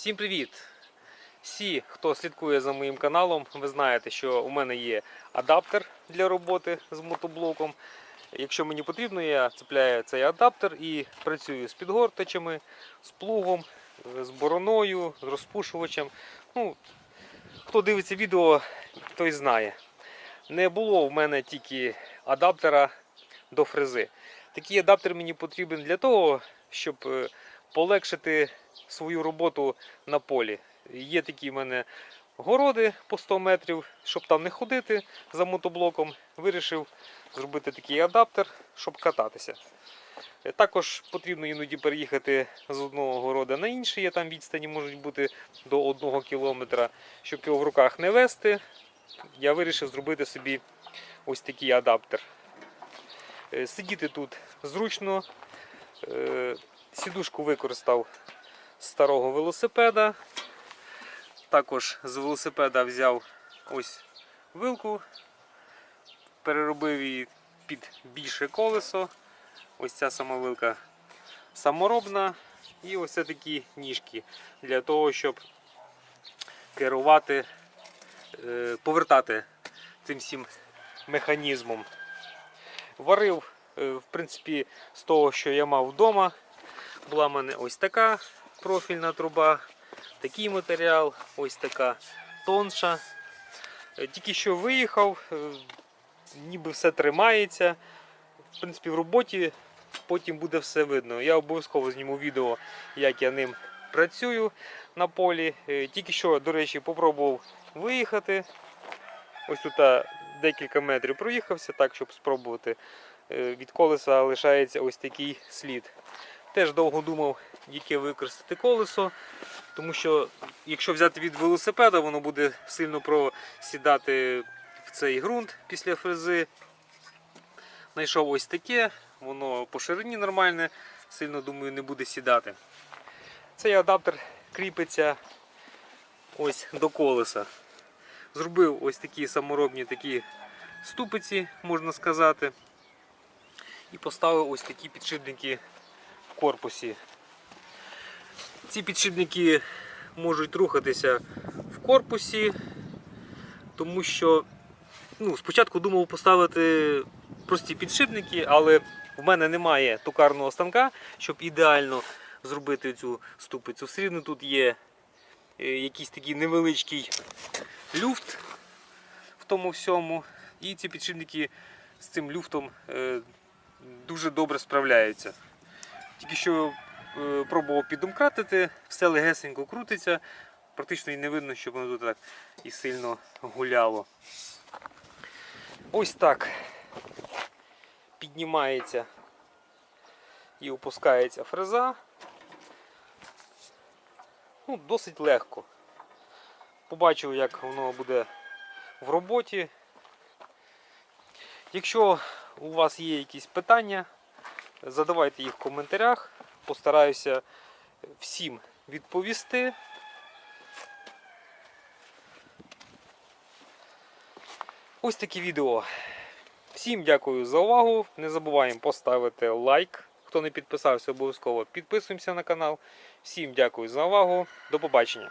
Всім привіт! Всі, хто слідкує за моїм каналом, ви знаєте, що у мене є адаптер для роботи з мотоблоком. Якщо мені потрібно, я цепляю цей адаптер і працюю з підгортачами, з плугом, з бороною, з розпушувачем. Ну, хто дивиться відео, той знає. Не було в мене тільки адаптера до фрези. Такий адаптер мені потрібен для того, щоб е, полегшити свою роботу на полі. Є такі в мене городи по 100 метрів, щоб там не ходити за мотоблоком. Вирішив зробити такий адаптер, щоб кататися. Е, Також потрібно іноді переїхати з одного города на інший, там відстані можуть бути до 1 кілометра, щоб його в руках не вести. Я вирішив зробити собі ось такий адаптер. Е, Сидіти тут зручно. Сідушку використав з старого велосипеда. Також з велосипеда взяв ось вилку, переробив її під більше колесо. Ось ця сама вилка саморобна. І ось такі ніжки для того, щоб керувати, е, повертати цим всім механізмом. Варив, е, в принципі, з того, що я мав вдома. Була в мене ось така профільна труба, такий матеріал, ось така тонша. Е, Тільки що виїхав, е, ніби все тримається. В принципі, в роботі потім буде все видно. Я обов'язково зніму відео, як я ним працюю на полі. Е, Тільки що, до речі, попробував виїхати. Ось тут декілька метрів проїхався, так, щоб спробувати. Від колеса лишається ось такий слід. Теж довго думав, яке використати колесо, тому що якщо взяти від велосипеда, воно буде сильно просідати в цей ґрунт після фрези. Знайшов ось таке, воно по ширині нормальне, сильно думаю, не буде сідати. Цей адаптер кріпиться ось до колеса. Зробив ось такі саморобні такі ступиці, можна сказати. І поставив ось такі підшипники корпусі. Ці підшипники можуть рухатися в корпусі, тому що ну, спочатку думав поставити прості підшипники, але в мене немає токарного станка, щоб ідеально зробити цю ступицю. Все рівно тут є е, якийсь такий невеличкий люфт в тому всьому. І ці підшипники з цим люфтом е, дуже добре справляються. Тільки що е, пробував піддомкратити, все легесенько крутиться, практично і не видно, щоб воно тут так і сильно гуляло. Ось так піднімається і опускається фреза. Ну, досить легко. Побачив, як воно буде в роботі. Якщо у вас є якісь питання, задавайте їх в коментарях. Постараюся всім відповісти. Ось таке відео. Всім дякую за увагу. Не забуваємо поставити лайк. Хто не підписався, обов'язково підписуємося на канал. Всім дякую за увагу. До побачення.